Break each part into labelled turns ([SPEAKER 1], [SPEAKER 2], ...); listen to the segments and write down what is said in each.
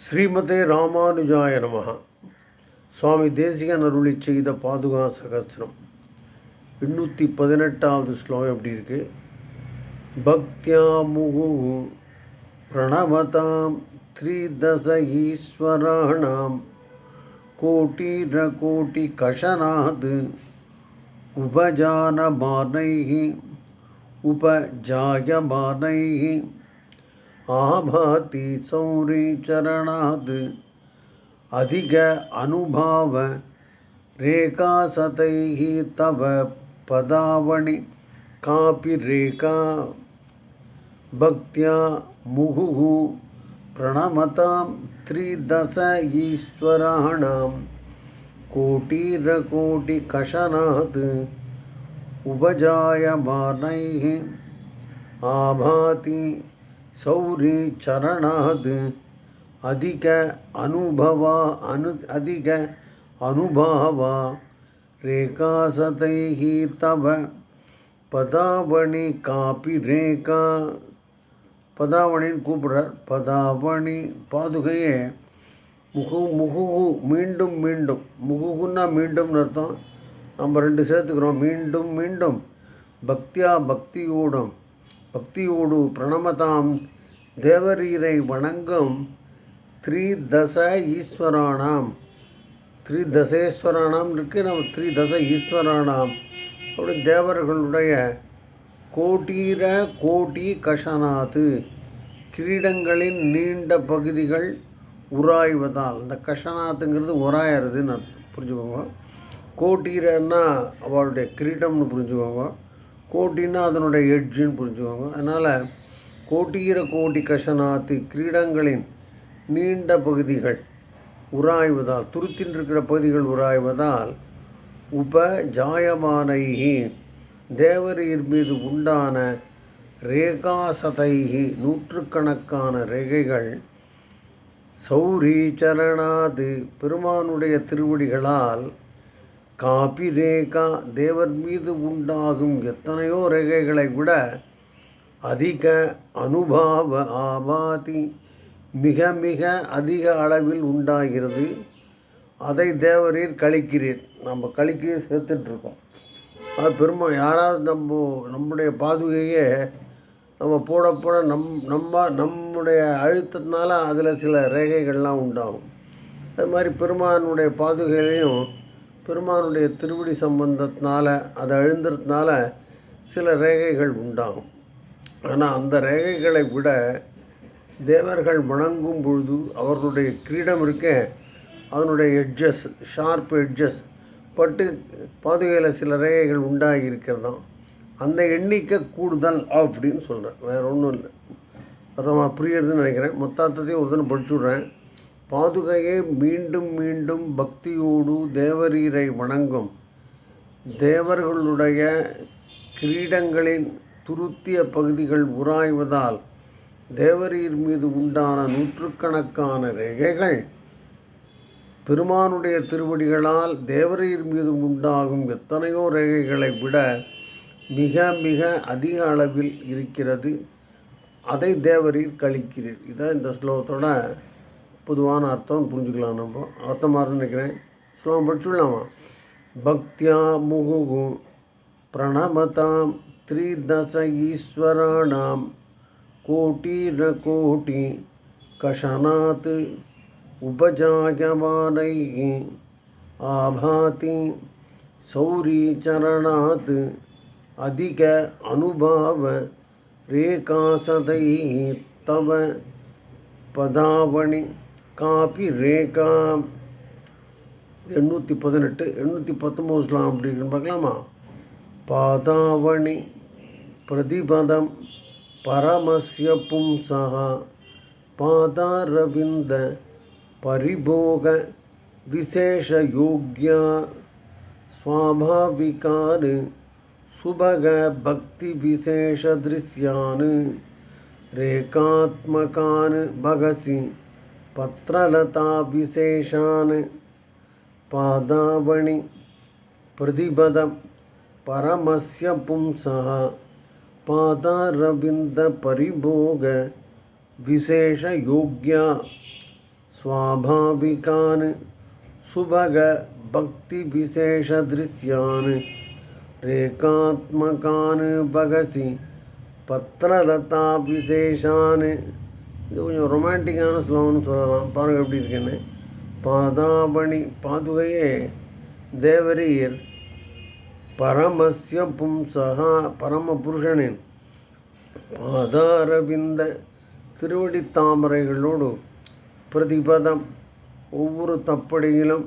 [SPEAKER 1] ஸ்ரீமதே ராமானுஜாய நமக சுவாமி தேசிகன் அருளி செய்த பாதுகா சகசிரம் எண்ணூற்றி பதினெட்டாவது ஸ்லோகம் எப்படி இருக்கு? பக்தியா முகு பிரணவதாம் த்ரிதச ஈஸ்வராணாம் கோட்டிர கோட்டி கஷனாது உபஜானமானை உபஜாயமானை आभाति सौरीचरणात् अधिक अनुभाव रेखासतैः तव पदावणि। कापि रेखा भक्त्या मुहुः प्रणमतां त्रिदश ईश्वराणां। कोटिरकोटिकषनात् उपजायमानैः आभाति சௌரி சரணாது அதிக அனுபவா அனு அதிக அனுபாவா. ரேகாசதைஹி தவ பதாவணி காப்பி ரேகா. பதாவணின்னு கூப்பிடுறார். பதாவணி பாதுகையே. முகு முகுகு மீண்டும் மீண்டும். முகுகுன்னா மீண்டும்னு அர்த்தம். நம்ம ரெண்டு சேர்த்துக்கிறோம். மீண்டும் மீண்டும். பக்தியா பக்தியூடம். பக்தியோடு பிரணமதாம். தேவரீரை வணங்கும் த்ரிதச ஈஸ்வரானாம் த்ரிதசேஸ்வரானாம் இருக்கு நம்ம த்ரிதச ஈஸ்வரானாம் அப்படி தேவர்களுடைய கோட்டீர கோட்டி கஷனாத்து கிரீடங்களின் நீண்ட பகுதிகள் உராய்வதால் இந்த கஷனாத்துங்கிறது உராயறதுன்னு அர்த்தம். புரிஞ்சுக்கோங்க. கோட்டீரன்னா அவளுடைய கிரீடம்னு புரிஞ்சுக்கோங்க. கோட்டின்னா அதனுடைய எட்ஜுன்னு புரிஞ்சுக்கோங்க. அதனால் கோட்டீர கோடி கஷனாத்து கிரீடங்களின் நீண்ட பகுதிகள் உராய்வதால் துருத்தின்றிருக்கிற பகுதிகள் உராய்வதால் உப ஜாயமானைகி தேவரீர் மீது உண்டான ரேகாசதைகி நூற்றுக்கணக்கான ரேகைகள் சௌரி சரணாது பெருமானுடைய திருவடிகளால் காபி ரேகா தேவர் மீது உண்டாகும் எத்தனையோ ரேகைகளை விட அதிக அனுபாவ ஆபாதி மிக மிக அதிக அளவில் உண்டாகிறது. அதை தேவரீர் கழிக்கிறீர். நம்ம கழிக்க சேர்த்துட்ருக்கோம் அது பெருமை. யாராவது நம்ம நம்முடைய பாதுகையே நம்ம போட போட நம் நம்ம நம்முடைய அழுத்தத்தினால அதில் சில ரேகைகள்லாம் உண்டாகும். அது மாதிரி பெருமானுடைய பாதுகையிலையும் பெருமானுடைய திருவடி சம்பந்தத்தினால அது அழுந்துறதுனால சில ரேகைகள் உண்டாகும். ஆனால் அந்த ரேகைகளை விட தேவர்கள் வணங்கும் பொழுது அவர்களுடைய கிரீடம் இருக்க அதனுடைய எட்ஜஸ் ஷார்ப் எட்ஜஸ் பட்டு பாதுகையில் சில ரேகைகள் உண்டாகி இருக்கிறதாம் அந்த எண்ணிக்கை கூடுதல் அப்படின்னு சொல்கிறேன் வேறு ஒன்றும் இல்லை. அதான் புரியுறதுன்னு நினைக்கிறேன். மொத்தத்தையும் ஒரு தினம் படிச்சு விட்றேன். பாதுகையை மீண்டும் மீண்டும் பக்தியோடு தேவரீரை வணங்கும். தேவர்களுடைய கிரீடங்களின் துருத்திய பகுதிகள் உராய்வதால் தேவரீர் மீது உண்டான நூற்றுக்கணக்கான ரேகைகள் பெருமானுடைய திருவடிகளால் தேவரீர் மீது உண்டாகும் எத்தனையோ ரேகைகளை விட மிக மிக அதிக அளவில் இருக்கிறது. அதை தேவரீர் கழிக்கிறீர். இதான் இந்த ஸ்லோகத்தோட பொதுவான அர்த்தம். புரிஞ்சுக்கலாம் நம்ம. அர்த்தமாக நினைக்கிறேன். ஸ்லோகம் படிச்சுடலாமா? பக்தியா முகுகு பிரணமதாம் த்ரிதச ஈஸ்வராணாம் கோட்டீர கோட்டி கஷனாத் उपजायमानैः आभाति सौरीचरणात् अधिक अनुभाव रेखासदैः तव பதாவணி காப்பி ரேகா எண்ணூற்றி பதினெட்டு எண்ணூற்றி பத்தொம்போதுலாம் அப்படி இருக்குன்னு பார்க்கலாமா பாதாவணி प्रतिपदं परमस्य पुंसः पादारविन्द परिभोगविशेषयोग्या स्वाभाविकान् सुभगभक्तिविशेषदृश्यान्। रेखात्मकान् भगसि पत्रलताविशेषान्। पादावणि प्रतिपदं परमस्य पुंसः पादारविन्दपरिभोग विशेषयोग्या स्वाभाविकान् सुभगभक्तिविशेषदृश्यान् रेखात्मकान् भगसि பத்திரலதா விசேஷான்னு இது கொஞ்சம் ரொமான்டிக்கான ஸ்லோகம்னு சொல்லலாம் பாருங்கள் எப்படி இருக்குன்னு பாதாபணி பாதுகையே தேவரீர் பரமஸ்ய பும்சகா பரமபுருஷனின் பாதாரவிந்த திருவடி தாமரைகளோடு பிரதிபதம். ஒவ்வொரு தப்படியிலும்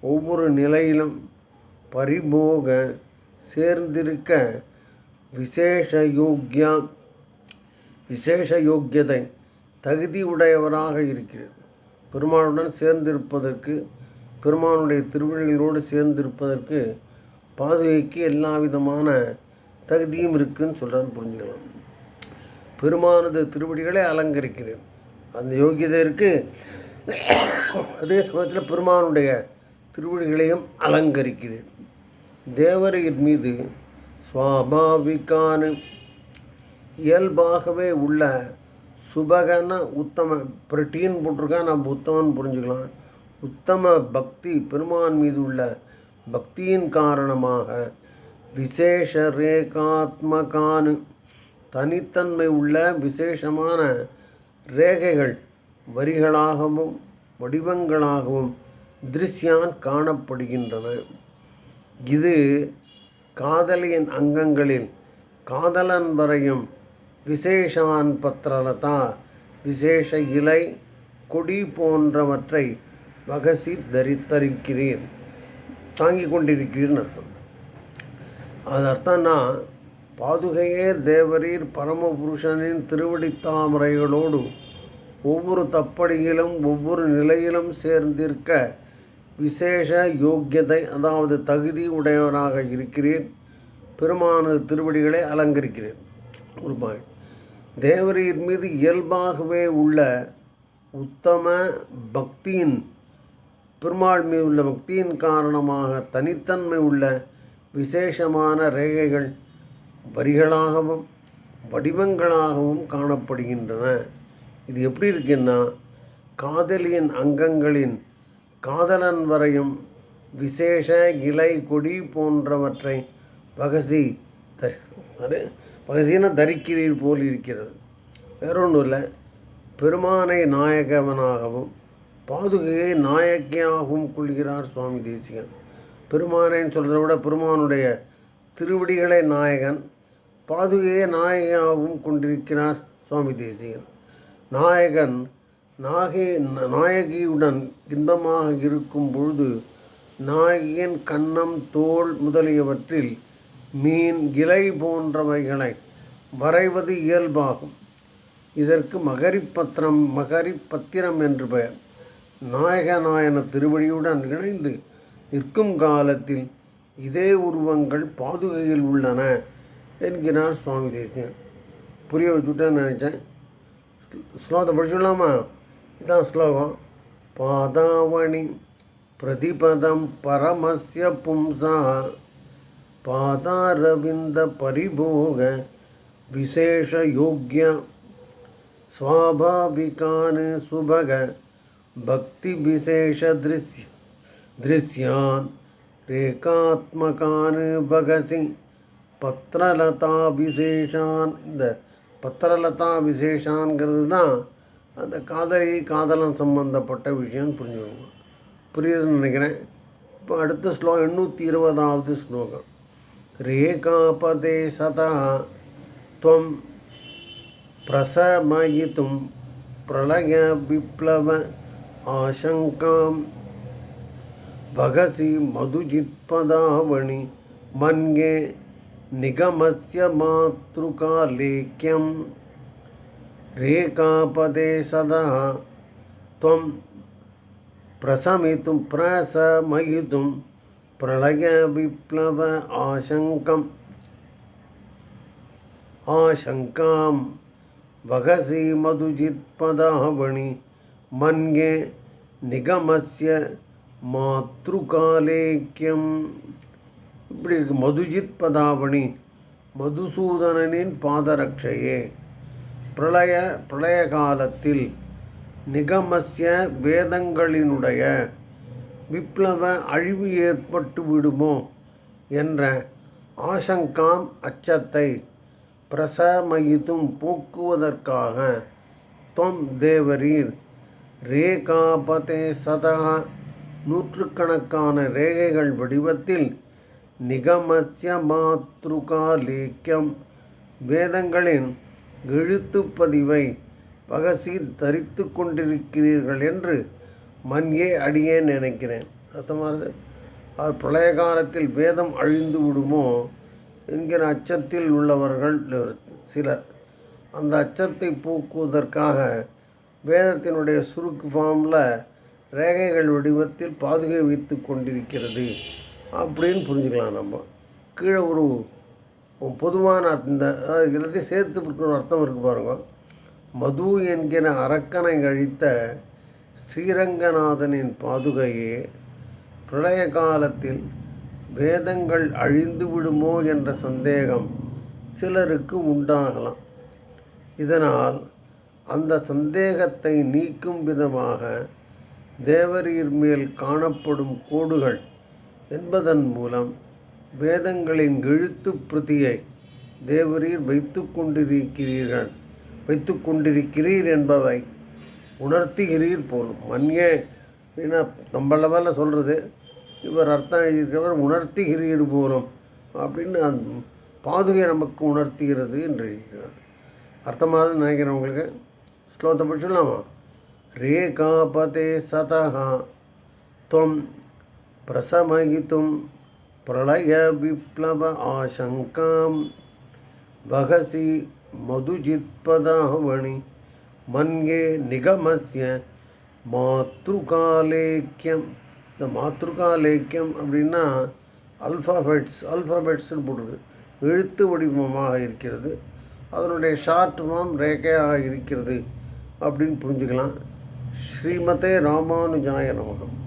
[SPEAKER 1] ஒவ்வொரு நிலையிலும் பரிபோக சேர்ந்திருக்க விசேஷ யோக்கியா விசேஷ யோக்கியதை தகுதி உடையவராக இருக்கிறது பெருமானுடன் சேர்ந்திருப்பதற்கு பெருமானுடைய திருவிழிகளோடு சேர்ந்திருப்பதற்கு பாதுகைக்கு எல்லா விதமான தகுதியும் இருக்குன்னு சொல்கிறான்னு புரிஞ்சுக்கலாம். பெருமானது திருவடிகளை அலங்கரிக்கிறேன் அந்த யோகியதை இருக்குது அதே சமயத்தில் பெருமானுடைய திருவடிகளையும் அலங்கரிக்கிறேன் தேவரையின் மீது சுவாபாவிகான இயல்பாகவே உள்ள சுபகன உத்தம பிரட்டீன் போட்டிருக்கா நம்ம உத்தமன்னு புரிஞ்சுக்கலாம். உத்தம பக்தி பெருமான் மீது உள்ள பக்தியின் காரணமாக விசேஷ ரேகாத்மகானு தனித்தன்மை உள்ள விசேஷமான ரேகைகள் வரிகளாகவும் வடிவங்களாகவும் திருஷ்யான் காணப்படுகின்றன. இது காதலியின் அங்கங்களில் காதலன் வரையும் விசேஷான் பத்திரலதா விசேஷ இலை கொடி போன்றவற்றை வகசி தரித்தரிக்கிறேன். தாங்கிக் கொண்டிருக்கிறீர்னு அர்த்தம். அது அர்த்தம்னா பாதுகையே தேவரீர் பரமபுருஷனின் திருவடி தாமரைகளோடு ஒவ்வொரு தப்படியிலும் ஒவ்வொரு நிலையிலும் சேர்ந்திருக்க விசேஷ யோக்கியதை அதாவது தகுதி உடையவராக இருக்கிறேன். பெருமானது திருவடிகளை அலங்கரிக்கிறேன். ஒரு பாய் தேவரீர் மீது இயல்பாகவே உள்ள உத்தம பக்தியின் பெருமாள் மீது உள்ள பக்தியின் காரணமாக தனித்தன்மை உள்ள விசேஷமான ரேகைகள் வரிகளாகவும் வடிவங்களாகவும் காணப்படுகின்றன. இது எப்படி இருக்குன்னா காதலியின் அங்கங்களின் காதலன் வரையும் விசேஷ இலை கொடி போன்றவற்றை பகசி தரி பகசினா தரிக்கிறீர் போல் இருக்கிறது. வேறொன்றும் இல்லை. பெருமானை நாயகவனாகவும் பாதுகையை நாயகியாகவும் கொள்கிறார் சுவாமி தேசிகன். பெருமானேன்னு சொல்கிறத விட பெருமானுடைய திருவடிகளை நாயகன். பாதுகையை நாயகியாகவும் கொண்டிருக்கிறார் சுவாமி தேசிகன். நாயகன் நாகி நாயகியுடன் இன்பமாக இருக்கும் பொழுது நாயகியின் கன்னம் தோல் முதலியவற்றில் மீன் இலை போன்றவைகளை வரைவது இயல்பாகும். இதற்கு மகரிப்பத்திரம் மகரிப்பத்திரம் என்று பெயர். நாயக நாயகநாயன திருவடியுடன் இணைந்து நிற்கும் காலத்தில் இதே உருவங்கள் பாதுகையில் உள்ளன என்கிறார் சுவாமி தேசியன். புரிய வச்சுட்டேன்னு நினச்சேன். ஸ்லோகத்தை படிச்சுடலாமா இதான் ஸ்லோகம். பாதாவணி பிரதிபதம் பரமஸ்ய பும்சா. பாதாரவிந்த பரிபோக விசேஷ விசேஷயோக்கிய சுவாபாவிகான சுபக. भक्तिविशेषदृश्य दृश्यान् ரேகாத்மகான் பகசி பத்திரலதா விசேஷான் இந்த பத்திரலதா விசேஷான்ங்கிறது தான் அந்த காதலி காதலன் சம்பந்தப்பட்ட விஷயம்னு புரிஞ்சுக்கோங்க புரியுதுன்னு நினைக்கிறேன் இப்போ அடுத்த ஸ்லோகம் எண்ணூற்றி இருபதாவது ஸ்லோகம் ரேகாபதே சதா துவம் प्रशमयितुं प्रलयविप्लव आशङ्कां भगसि मधुजित्पदावणि मन्ये निगमस्य मातृकालेख्यं रेखापदे सदा त्वं प्रशमितुं प्रशमयितुं प्रलयविप्लव आशङ्कम् आशङ्कां वहसि मधुजित्पदावणि मन्ये நிகமஸ்ய மாத்ருகாலேக்கியம் இப்படி இருக்கு மதுஜித் பதாவணி மதுசூதனனின் பாதரட்சையே பிரளய பிரளய காலத்தில் நிகமஸ்ய வேதங்களினுடைய விப்ளவ அழிவு ஏற்பட்டு விடுமோ என்ற ஆசங்காம் அச்சத்தை பிரசமயித்தும் போக்குவதற்காக தொம் தேவரீர் ரேகாபதே சதா. நூற்றுக்கணக்கான ரேகைகள் வடிவத்தில் நிகமஸ்ய மாத்ருகாலேக்கியம். வேதங்களின் எழுத்துப்பதிவை பகசி தரித்து கொண்டிருக்கிறீர்கள் என்று மன்யே அடியே நினைக்கிறேன். அர்த்தமானது? அது பிரளய காலத்தில் வேதம் அழிந்து விடுமோ என்கிற அச்சத்தில் உள்ளவர்கள் சிலர். அந்த அச்சத்தை போக்குவதற்காக வேதத்தினுடைய சுருக்கு ஃபார்மில் ரேகைகள் வடிவத்தில் பாதுகை வைத்து கொண்டிருக்கிறது அப்படின்னு புரிஞ்சுக்கலாம் நம்ம. கீழே ஒரு பொதுவான இந்த அதாவது எல்லாத்தையும் சேர்த்து ஒரு அர்த்தம் இருக்கு பாருங்க. மது என்கிற அரக்கனை அழித்த ஸ்ரீரங்கநாதனின் பாதுகையே பிரளய காலத்தில் வேதங்கள் அழிந்து விடுமோ என்ற சந்தேகம் சிலருக்கு உண்டாகலாம். இதனால் அந்த சந்தேகத்தை நீக்கும் விதமாக தேவரீர் மேல் காணப்படும் கோடுகள் என்பதன் மூலம் வேதங்களின் எழுத்து பிரதியை தேவரீர் வைத்து கொண்டிருக்கிறீர்கள் வைத்து கொண்டிருக்கிறீர் என்பதை உணர்த்துகிறீர் போலும். மன்யே ஏன்னா நம்ம லெவலில் சொல்கிறது இவர் அர்த்தம் எழுதியிருக்கிறவர் உணர்த்துகிறீர் போலும் அப்படின்னு அந்த பாதுகை நமக்கு உணர்த்துகிறது என்று இருக்கிறார் அர்த்தமாக நினைக்கிறவங்களுக்கு శ్లోకం పుచ్చున్నాము రేఖాపతే సత త్వం ప్రశమయితుం ప్రళయ విప్లవ ఆశంకాం వహసి మధుజిత్పదాహవణి మన్యే నిగమస్య மாத்ருகாலேக்கியம் இந்த மாத்ருகாலேக்கியம் அப்படின்னா அல்ஃபாபெட்ஸ் அல்ஃபாபெட்ஸ்னு போட்டிருக்கு எழுத்து வடிவமாக இருக்கிறது. அதனுடைய ஷார்ட் ஃபார்ம் ரேகையாக இருக்கிறது. அப்படின்னு புரிஞ்சுக்கலாம். ஸ்ரீமதே ராமானுஜாய நமகம்.